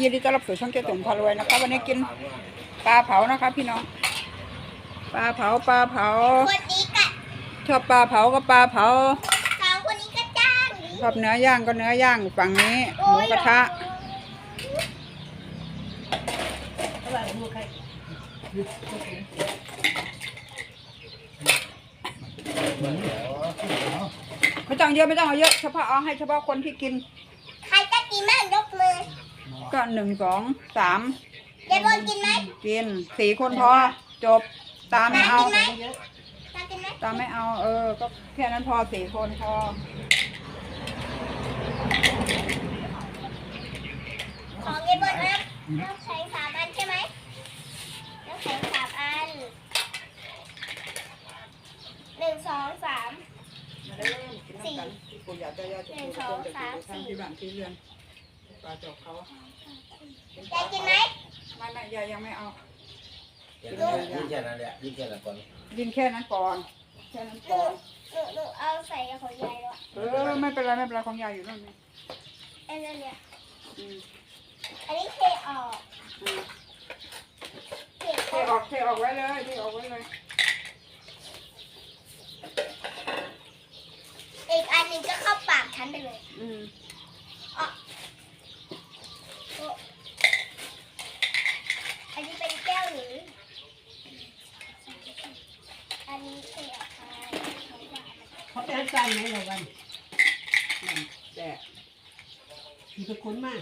ยินดีต้อนรับสู่ช่องเจ๊ตุ๋มพารวยนะคะวันนี้กินปลาเผานะคะ พี่น้องปลาเผาปลาเผาคนนี้กัดชอบปลาเผาก็ปลาเผาสองคนนี้ก็จ้างหรือชอบเนื้อย่างก็เนื้อย่างฝั่งนี้หมูกระทะไม่ต้องเยอะไม่ต้องเอาเยอะเฉพาะเอาให้เฉพาะคนที่กิน ใครจะกินบ้างยกมือ ก็หนึ่งสองสามยายบอลกินไหมกินสี่คนพอจบตามไม่ตาเอา กินไหมตากินไหมตามไม่เอา เออ ก็แค่นั้นพอสี่คนพอของยายบอลนะน้ำแข็งสามอันใช่ไหมน้ำแข็งสามอันหนึ่งสองสามสี่ปู่ย่าตายายจะหนึ่งสองสามสี่ที่บ้านที่เรือนปลาจอกเขา ยายกินไหม ไม่ไม่ ยายยังไม่เอายิ่งแค่นั้นแหละยิ่งแค่นั้นก่อนกินแค่นั้นก่อนแค่นั้นหนูก่อนหนูหนูเอาใส่ของยายด้วยเออไม่เป็นไรไม่เป็นไรของยายอยู่นั่นไงไอ้นั่นเนี่ย อืมอันนี้เทออกอืมเทเทออออกกเทออกไว้เลยเทออกไว้เลยอีกอันหนึงก็เข้าปากฉันไปเลย อืม อันนี้เป็นแก้วหรือ อันนี้เทออกไปเขาว่า เขาไปอาจารย์ไหนเหรอวัน แต่ มีเป็นคนมาก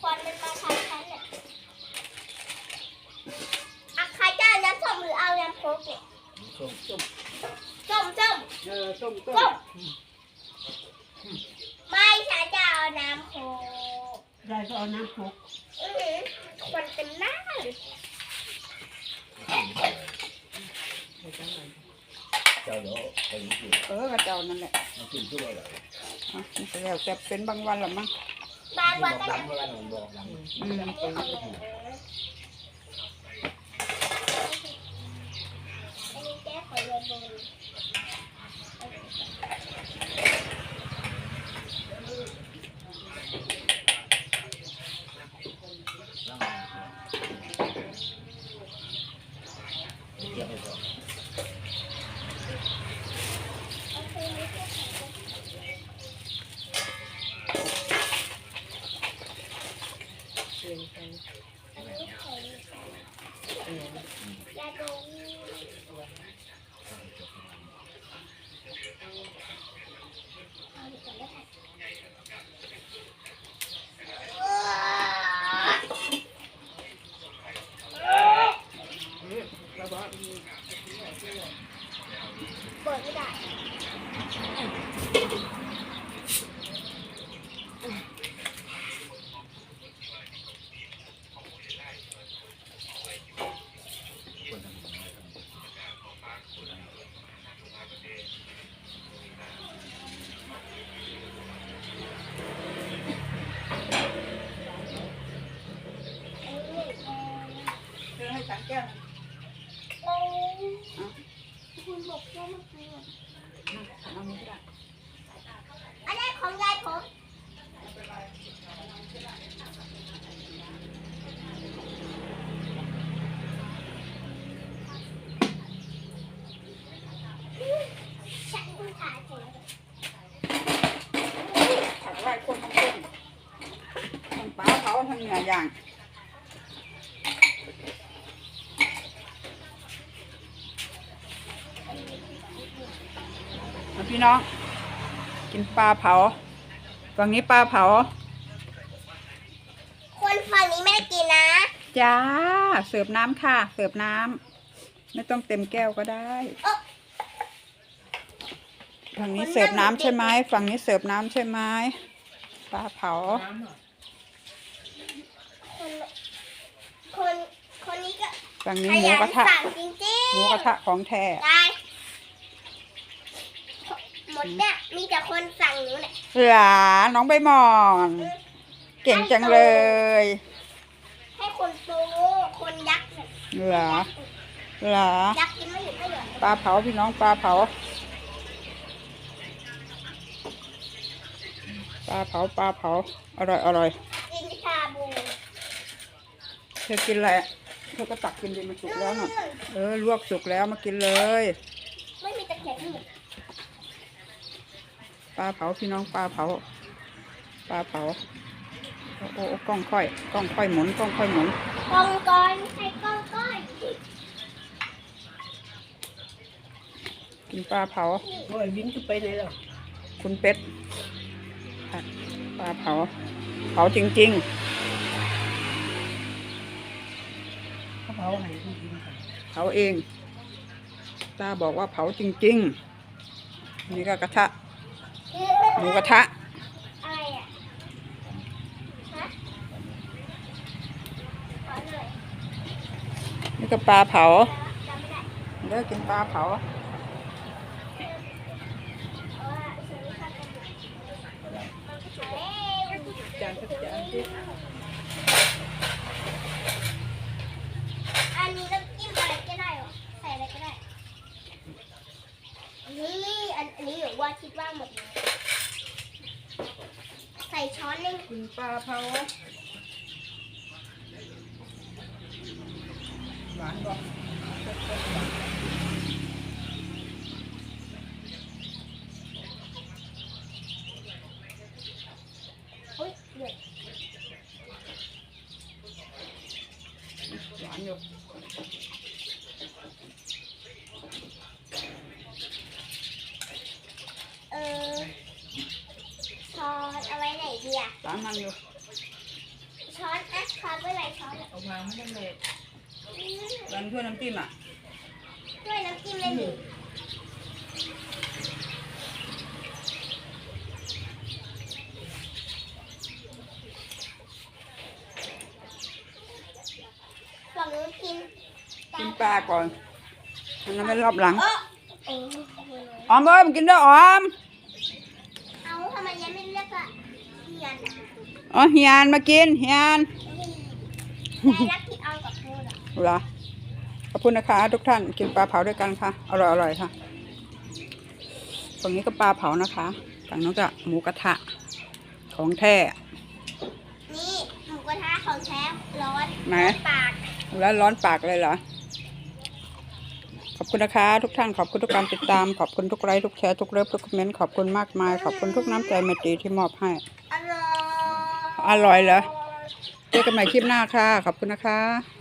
ควันมันมาทางฉันเนี่ยอะใครจะเอาน้ำส้มหรือเอาน้ำโค้กเนี่ยส้มส้มส้มเออส้มต้ส้มมไม่ฉันจะเอาน้ำโค้ก ยายก็เอาน้ำพกอื้อหือควันเต็มหน้าเลยเจ้าเดี๋ยวไปกินเออกระเจ้านั่นแหละมากินทุกวันเลยอะมันก็แล้วแต่เป็นบางวันหรอมั้งบางบวัอนกก็หลังน้ำเมื่อวันผมบอกหลังอืมนี่ของหนูอันนี้แก้วของยายบน เกี่ยวไม่พอ ยาดมเเธอให้ฉันแก้วโอ้คุณบอกว่ามันเป็นอะไรอันนี้ของยายผมฉันเพิ่งถ่ายเสร็จ ผักไร่คนทั้งคนทั้งปลาเผาทั้งเนื้อย่างเอา พี่น้อง กินปลาเผา ฝั่งนี้ปลาเผา คนฝั่งนี้ไม่ได้กินนะ จ้า เสิร์ฟน้ำค่ะ เสิร์ฟน้ำ ไม่ต้องเต็มแก้วก็ได้เอ๊ะฝั่งนี้เสิร์ฟน้ำใช่ไหม ฝั่งนี้เสิร์ฟน้ำใช่ไหมปลาเผา คนคนคนนี้ก็ฝั่งขนี้หมูยันกระทะสั่งจริงหมูกระทะของแท้ๆได้หมด เนี่ยมีแต่คนสั่งหนูเนี่ยหลาน้องใบหมอน เก่งจังเลย ให้คนโตคนยักษ์เนี่ยเหรอเหรอยักษ์กินไม่หยุดไม่หย่อนปลาเผาพี่น้องปลาเผา ปลาเผาปลาเผาอร่อยอร่อยกินชาบูเธอกินอะไรอะเธอก็ตักกินดิมันสุกแล้วน่ะเออลวกสุกแล้วมากินเลย ไม่มีตะเกียบนี่ ปลาเผาพี่น้องปลาเผา ปลาเผาโอ้โอ้โอ้กล้องค่อย กล้องค่อยหมุน กล้องค่อยหมุนกองก้อนใช้กองก้อนกินปลาเผา โอ้ยวินคือไปไหนแล้วคุณเป็ดอะปลาเผา เผาจริงเขาเผาให้ผู้วินกันๆเผาเองตาบอกว่าเผาจริง ๆ นี่ก็กระทะ หมูกระทะนี่ก็ปลาเผาจำไม่ได้เลิกกินปลาเผาจานสักจานสิอันนี้น้ำจิ้มอะไรก็ได้เหรอใส่อะไรก็ได้นี่อันอันนี้หนูว่าคิดว่าหมดเลยใส่ช้อนหนึง กิน ปลาเผาหวานบ่อุ้ยเดือดหวานอยู่ เออช้อนเอาไว้ไหน ดีอะสามมันอยู่ช้อนอะช้อนไว้ไหนช้อนอะเอาวางไม่ได้เลยรันถ้วยน้ำจิ้มอะด้วยน้ำจิ้มเลยหนึ่งฝั่งนู้นกินกินปลาก่อนมันนั้นไม่รอบหลังเออเออออมเอ้ยมันกินด้วยออมเอาทำไมยังไม่เรียก อะเฮียนอ๋อเฮียนมากินเฮียนได้รักที่เอากับเธอเหรอเหรอขอบคุณนะคะ ทุกท่านกินปลาเผาด้วยกันค่ะ อร่อยอร่อยค่ะตรงนี้ก็ปลาเผานะคะฝั่งนู้นก็หมูกระทะของแท้นี่หมูกระทะของแท้ร้อนไหนปากแล้วร้อนปากเลยเหรอ ขอบคุณนะคะ ทุกท่านขอบคุณทุกการติดตามขอบคุณทุกไลค์ทุกแชร์ทุกเลิฟทุกคอมเมนต์ขอบคุณมากมาย ขอบคุณทุกน้ำใจเมตตรีที่มอบให้อร่อยอร่อยเหรอเจอกันใหม่คลิปหน้าค่ะ ขอบคุณนะคะ